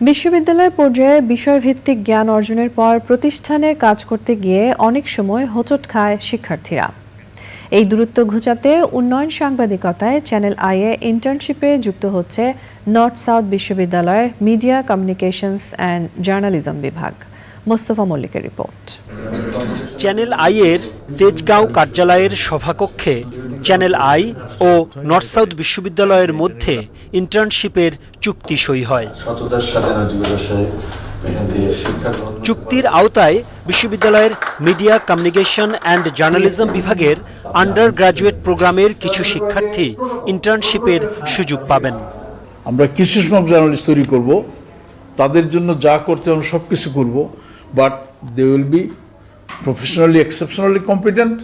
বিশ্ববিদ্যালয় পর্যায়ে বিষয়ভিত্তিক জ্ঞান অর্জনের পর প্রতিষ্ঠানে কাজ করতে গিয়ে অনেক সময় হোঁচট খায় শিক্ষার্থীরা। এই দূরত্ব ঘুচাতে উন্নয়ন সাংবাদিকতায় চ্যানেল আইয়ে ইন্টার্নশিপে যুক্ত হচ্ছে নর্থ সাউথ বিশ্ববিদ্যালয়ের মিডিয়া কমিউনিকেশনস অ্যান্ড জার্নালিজম বিভাগ। মোস্তফা মল্লিকের রিপোর্ট। চ্যানেল আইয়ের তেজগাঁও কার্যালয়ের সভাকক্ষে চ্যানেল আই ও নর্থ সাউথ বিশ্ববিদ্যালয়ের মধ্যে ইন্টার্নশিপের চুক্তি সই হয়। চুক্তির আওতায় বিশ্ববিদ্যালয়ের মিডিয়া কমিউনিকেশন অ্যান্ড জার্নালিজম বিভাগের আন্ডার গ্রাজুয়েট প্রোগ্রামের কিছু শিক্ষার্থী ইন্টার্নশিপের সুযোগ পাবেন। আমরা কিছু সংখ্যক জার্নালিস্ট তৈরি করব। তাদের জন্য যা করতে আমরা সব কিছু করব। But they will be professionally exceptionally competent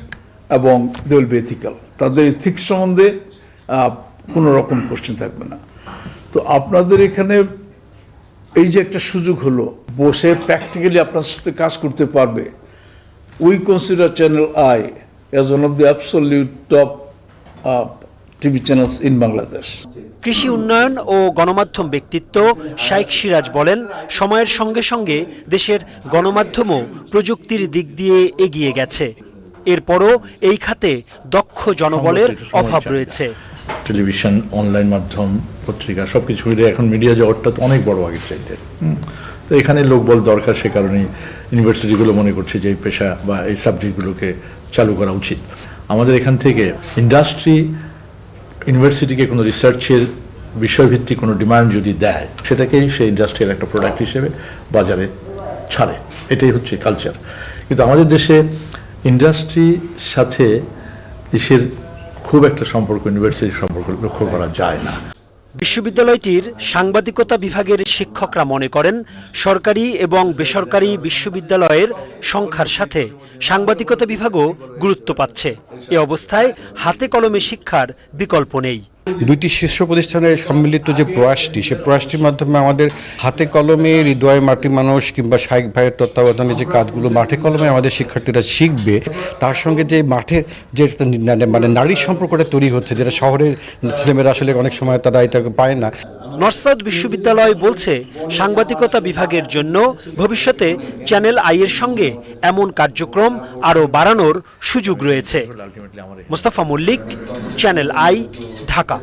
এবং দে উইল বি এথিক্যাল তাদের এথিক্স সম্বন্ধে কোনো রকম কোশ্চেন থাকবে না। তো আপনাদের এখানে এই যে একটা সুযোগ হলো, বসে প্র্যাকটিক্যালি আপনার সাথে কাজ করতে পারবে। We consider channel I as one of the absolute top TV channels in Bangladesh কৃষি উন্নয়ন ও গণমাধ্যম ব্যক্তিত্ব শাইখ সিরাজ বলেন, সময়ের সঙ্গে সঙ্গে দেশের গণমাধ্যমও প্রযুক্তির দিক দিয়ে এগিয়ে গেছে। এরপরও এই খাতে দক্ষ জনবলের অভাব রয়েছে। টেলিভিশন অনলাইন মাধ্যম পত্রিকা সব কিছু মিলে এখন মিডিয়া জগৎটা তো অনেক বড় আগের চাইতে। তো এখানে লোকবল দরকার সে কারণেই ইউনিভার্সিটিগুলো মনে করছে যে এই পেশা বা এই সাবজেক্টগুলোকে চালু করা উচিত। আমাদের এখান থেকে ইন্ডাস্ট্রি ইউনিভার্সিটিকে কোনো রিসার্চের বিষয়ভিত্তিক কোনো ডিমান্ড যদি দেয় সেটাকেই সেই ইন্ডাস্ট্রিয়াল একটা প্রোডাক্ট হিসেবে বাজারে ছাড়ে। এটাই হচ্ছে কালচার। কিন্তু আমাদের দেশে ইন্ডাস্ট্রির সাথে দেশের খুব একটা সম্পর্ক, ইউনিভার্সিটির সম্পর্ক লক্ষ্য করা যায় না। বিশ্ববিদ্যালয়টির সাংবাদিকতা বিভাগের শিক্ষকরা মনে করেন, সরকারি এবং বেসরকারি বিশ্ববিদ্যালয়ের সংখ্যার সাথে সাংবাদিকতা বিভাগও গুরুত্ব পাচ্ছে। এ অবস্থায় হাতে কলমে শিক্ষার বিকল্প নেই। দুইটি শীর্ষ প্রতিষ্ঠানের সম্মিলিত যে প্রয়াসটি, সে প্রয়াসটির মাধ্যমে আমাদের হাতে কলমে হৃদয় মাটি মানুষ কিংবা শাইক ভাইয়ের তত্ত্বাবধানে যে কাজগুলো মাঠে কলমে আমাদের শিক্ষার্থীরা শিখবে, তার সঙ্গে যে মাঠের যে মানে নারীর সম্পর্কটা তৈরি হচ্ছে, যেটা শহরের ছেলেমেয়েরা আসলে অনেক সময় তারা এটাকে পায় না। নর্থ সাউথ বিশ্ববিদ্যালয় বলছে সাংবাদিকতা বিভাগের জন্য ভবিষ্যতে চ্যানেল আইয়ের সঙ্গে এমন কার্যক্রম আরও বাড়ানোর সুযোগ রয়েছে। Mostafa Mallik channel I Dhaka.